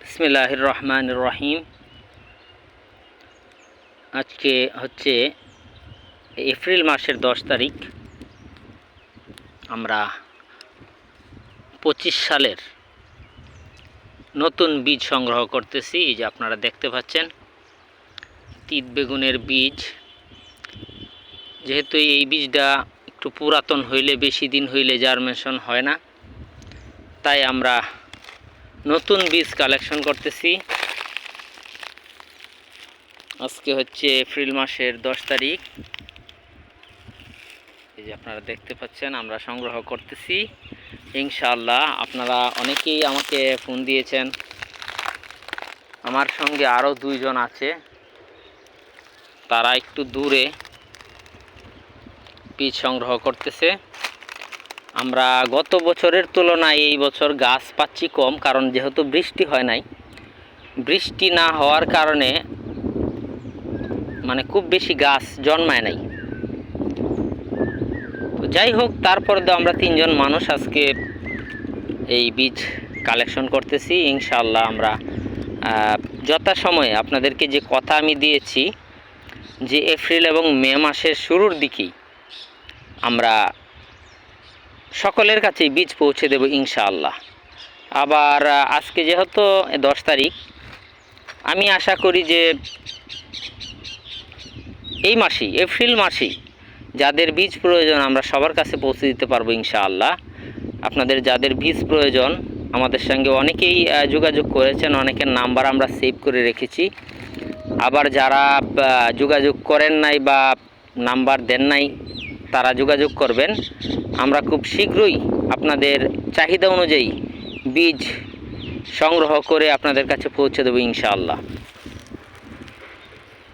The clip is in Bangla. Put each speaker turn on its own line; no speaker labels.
বিসমিল্লাহির রহমান রহিম আজকে হচ্ছে এপ্রিল মাসের দশ তারিখ। আমরা পঁচিশ সালের নতুন বীজ সংগ্রহ করতেছি, এই যে আপনারা দেখতে পাচ্ছেন। তিত বেগুনের বীজ। যেহেতু এই বীজটা একটু পুরাতন হইলে, বেশি দিন হইলে জার্মেশন হয় না, তাই আমরা নতুন বীজ কালেকশন করতেছি। আজকে হচ্ছে এপ্রিল মাসের দশ তারিখ। এই যে আপনারা দেখতে পাচ্ছেন, আমরা সংগ্রহ করতেছি। ইনশাআল্লাহ আপনারা অনেকেই আমাকে ফোন দিয়েছেন। আমার সঙ্গে আরও দুইজন আছে। তারা একটু দূরে বীজ সংগ্রহ করতেছে। আমরা গত বছরের তুলনায় এই বছর গাছ পাচ্ছি কম, কারণ যেহেতু বৃষ্টি হয় নাই। বৃষ্টি না হওয়ার কারণে মানে খুব বেশি গাছ জন্মায় নাই। তো যাই হোক, তারপরে তো আমরা তিনজন মানুষ আজকে এই বীজ কালেকশন করতেছি। ইনশাল্লাহ আমরা যথাসময়ে আপনাদেরকে যে কথা আমি দিয়েছি যে এপ্রিল এবং মে মাসের শুরুর দিকেই আমরা সকলের কাছেই বীজ পৌঁছে দেব ইনশাআল্লাহ। আবার আজকে যেহেতু দশ তারিখ, আমি আশা করি যে এই মাসেই, এপ্রিল মাসেই যাদের বীজ প্রয়োজন আমরা সবার কাছে পৌঁছে দিতে পারব ইনশাআল্লাহ। আপনাদের যাদের বীজ প্রয়োজন, আমাদের সঙ্গে অনেকেই যোগাযোগ করেছেন, অনেকের নাম্বার আমরা সেভ করে রেখেছি। আবার যারা যোগাযোগ করেন নাই বা নাম্বার দেন নাই তারা যোগাযোগ করবেন। আমরা খুব শীঘ্রই আপনাদের চাহিদা অনুযায়ী বীজ সংগ্রহ করে আপনাদের কাছে পৌঁছে দেবো ইনশাআল্লাহ।